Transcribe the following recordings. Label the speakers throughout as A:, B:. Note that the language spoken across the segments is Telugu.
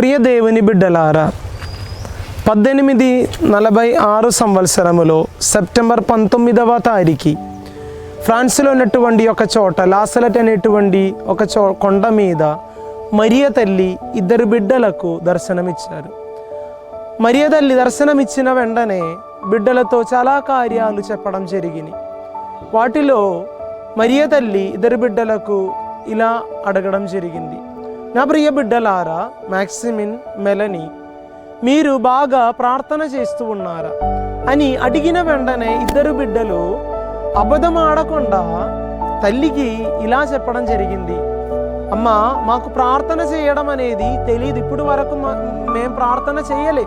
A: ప్రియ దేవుని బిడ్డలారా పద్దెనిమిది నలభై ఆరు సంవత్సరములో సెప్టెంబర్ పంతొమ్మిదవ తారీఖు ఫ్రాన్స్లో ఉన్నటువంటి ఒక చోట లాసలట్ అనేటువంటి ఒక చో కొండ మీద మరియ తల్లి ఇద్దరు బిడ్డలకు దర్శనమిచ్చారు. మరియ తల్లి దర్శనమిచ్చిన వెంటనే బిడ్డలతో చాలా కార్యాలు చెప్పడం జరిగినాయి. వాటిలో మరియ తల్లి ఇద్దరు బిడ్డలకు ఇలా అడగడం జరిగింది. నా ప్రియ బిడ్డలారా మ్యాక్సిమిన్ మెలని మీరు బాగా ప్రార్థన చేస్తూ ఉన్నారా? అని అడిగిన వెంటనే ఇద్దరు బిడ్డలు అబద్ధం ఆడకుండా తల్లికి ఇలా చెప్పడం జరిగింది. అమ్మా మాకు ప్రార్థన చేయడం అనేది తెలియదు ఇప్పుడు వరకు మేము మేం ప్రార్థన చేయలే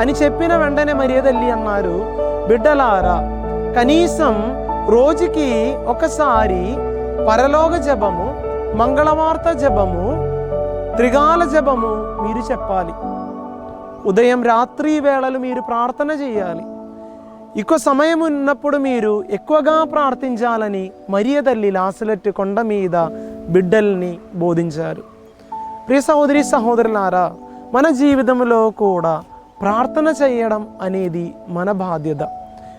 A: అని చెప్పిన వెంటనే మరియ తల్లి అన్నారు బిడ్డలారా కనీసం రోజుకి ఒకసారి పరలోక జపము మంగళవార్త జపము త్రిగాల జపము మీరు చెప్పాలి. ఉదయం రాత్రి వేళలు మీరు ప్రార్థన చేయాలి. ఎక్కువ సమయం ఉన్నప్పుడు మీరు ఎక్కువగా ప్రార్థించాలని మరియ తల్లి లాసలెట్టు కొండ మీద బిడ్డల్ని బోధించారు. ప్రియ సహోదరి సహోదరులారా మన జీవితంలో కూడా ప్రార్థన చేయడం అనేది మన బాధ్యత.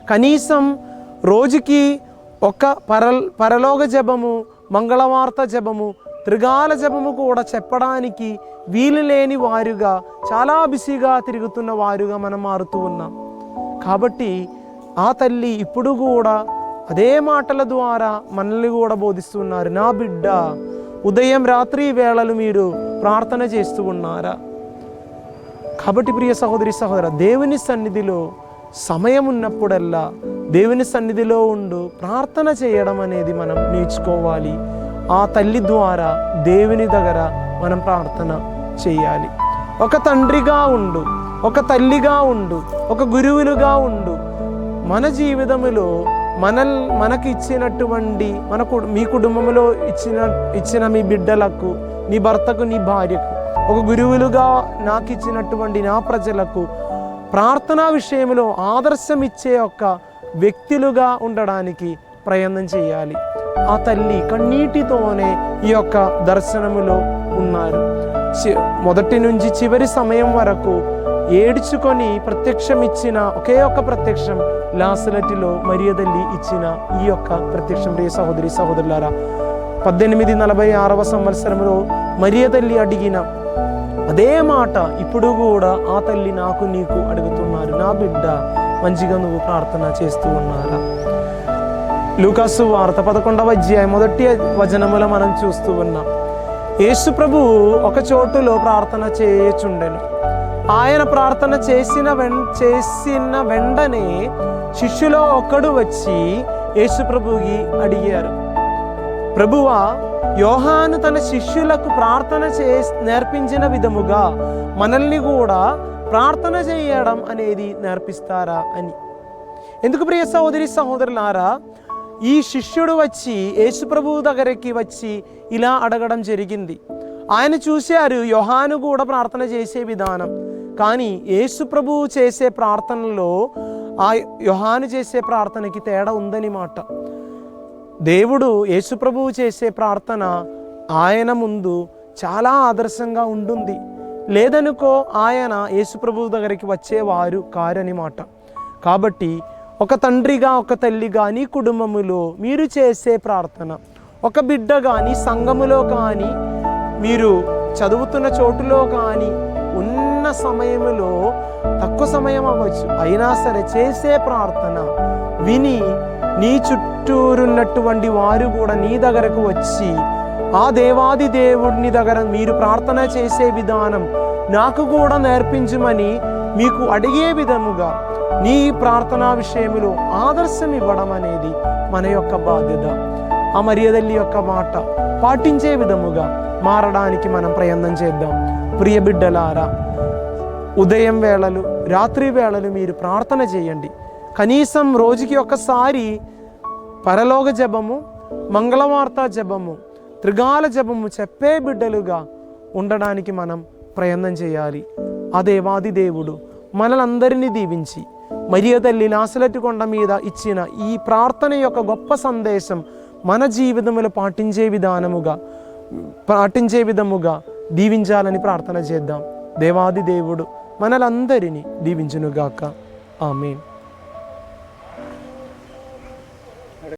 A: కనీసం రోజుకి ఒక పరల్ పరలోక జపము మంగళవార్త జపము త్రిగాల జపము కూడా చెప్పడానికి వీలు లేని వారుగా చాలా బిజీగా తిరుగుతున్న వారుగా మనం మారుతూ ఉన్నాం. కాబట్టి ఆ తల్లి ఇప్పుడు కూడా అదే మాటల ద్వారా మనల్ని కూడా బోధిస్తున్నారు. నా బిడ్డ ఉదయం రాత్రి వేళలు మీరు ప్రార్థన చేస్తూ ఉన్నారా? కాబట్టి ప్రియ సహోదరి సహోదర దేవుని సన్నిధిలో సమయం ఉన్నప్పుడల్లా దేవుని సన్నిధిలో ఉండు ప్రార్థన చేయడం అనేది మనం నేర్చుకోవాలి. ఆ తల్లి ద్వారా దేవుని దగ్గర మనం ప్రార్థన చేయాలి. ఒక తండ్రిగా ఉండు ఒక తల్లిగా ఉండు ఒక గురువులుగా ఉండు. మన జీవితములో మన మనకి ఇచ్చినటువంటి మన మీ కుటుంబంలో ఇచ్చిన ఇచ్చిన మీ బిడ్డలకు నీ భర్తకు నీ భార్యకు ఒక గురువులుగా నాకు ఇచ్చినటువంటి నా ప్రజలకు ప్రార్థనా విషయంలో ఆదర్శం ఇచ్చే ఒక వ్యక్తులుగా ఉండడానికి ప్రయత్నం చేయాలి. ఆ తల్లి కన్నీటితోనే ఈ యొక్క దర్శనములో ఉన్నారు. చి- మొదటి నుంచి చివరి సమయం వరకు ఏడ్చుకొని ప్రత్యక్షం ఇచ్చిన ఒకే ఒక్క ప్రత్యక్షం లాసలటిలో మరియదల్లి ఇచ్చిన ఈ యొక్క ప్రత్యక్షం. రే సహోదరి సహోదరులారా పద్దెనిమిది నలభై ఆరవ సంవత్సరంలో మరియదల్లి అడిగిన అదే మాట ఇప్పుడు కూడా ఆ తల్లి నాకు నీకు అడుగుతున్నారు. నా బిడ్డ మంచిగా నువ్వు ప్రార్థన చేస్తూ ఉన్నారా? లూకాసు వార్త పదకొండవ అధ్యాయం మొదటి వచనముల మనం చూస్తూ ఉన్నాం. యేసు ప్రభు ఒక చోటులో ప్రార్థన చేయచుండెను. ఆయన ప్రార్థన చేసిన వెం చేసిన వెంటనే శిష్యులో ఒకడు వచ్చి యేసు ప్రభుకి అడిగారు. ప్రభువా యోహాను తన శిష్యులకు ప్రార్థన చే నేర్పించిన విధముగా మనల్ని కూడా ప్రార్థన చేయడం అనేది నేర్పిస్తారా అని. ఎందుకు ప్రియ సహోదరి సహోదరులారా ఈ శిష్యుడు వచ్చి యేసుప్రభు దగ్గరికి వచ్చి ఇలా అడగడం జరిగింది. ఆయన చూశారు యోహాను కూడా ప్రార్థన చేసే విధానం. కానీ యేసుప్రభు చేసే ప్రార్థనలో ఆ యోహాను చేసే ప్రార్థనకి తేడా ఉందని మాట. దేవుడు యేసుప్రభు చేసే ప్రార్థన ఆయన ముందు చాలా ఆదర్శంగా ఉంటుంది. లేదనుకో ఆయన యేసుప్రభు దగ్గరికి వచ్చేవారు కారని మాట. కాబట్టి ఒక తండ్రిగా ఒక తల్లిగా నీ కుటుంబములో మీరు చేసే ప్రార్థన. ఒక బిడ్డ కానీ సంఘములో కానీ మీరు చదువుతున్న చోటులో కానీ ఉన్న సమయములో తక్కువ సమయం అవ్వచ్చు. అయినా సరే చేసే ప్రార్థన విని నీ చుట్టూరున్నటువంటి వారు కూడా నీ దగ్గరకు వచ్చి ఆ దేవాది దేవుడిని దగ్గర మీరు ప్రార్థన చేసే విధానం నాకు కూడా నేర్పించమని మీకు అడిగే విధముగా నీ ప్రార్థనా విషయంలో ఆదర్శం ఇవ్వడం అనేది మన యొక్క బాధ్యత. ఆ మర్యాదల్లి యొక్క మాట పాటించే విధముగా మారడానికి మనం ప్రయత్నం చేద్దాం. ప్రియ బిడ్డలారా ఉదయం వేళలు రాత్రి వేళలు మీరు ప్రార్థన చేయండి. కనీసం రోజుకి ఒకసారి పరలోక జపము మంగళవార్త జపము త్రిగాల జపము చెప్పే బిడ్డలుగా ఉండడానికి మనం ప్రయత్నం చేయాలి. ఆ దేవాది దేవుడు మనలందరినీ దీవించి మరియ తల్లి నాసలెట్టు కొండ మీద ఇచ్చిన ఈ ప్రార్థన యొక్క గొప్ప సందేశం మన జీవితంలో పాటించే విధానముగా పాటించే విధముగా దీవించాలని ప్రార్థన చేద్దాం. దేవాది దేవుడు మనలందరినీ దీవించునుగాక. ఆమెన్.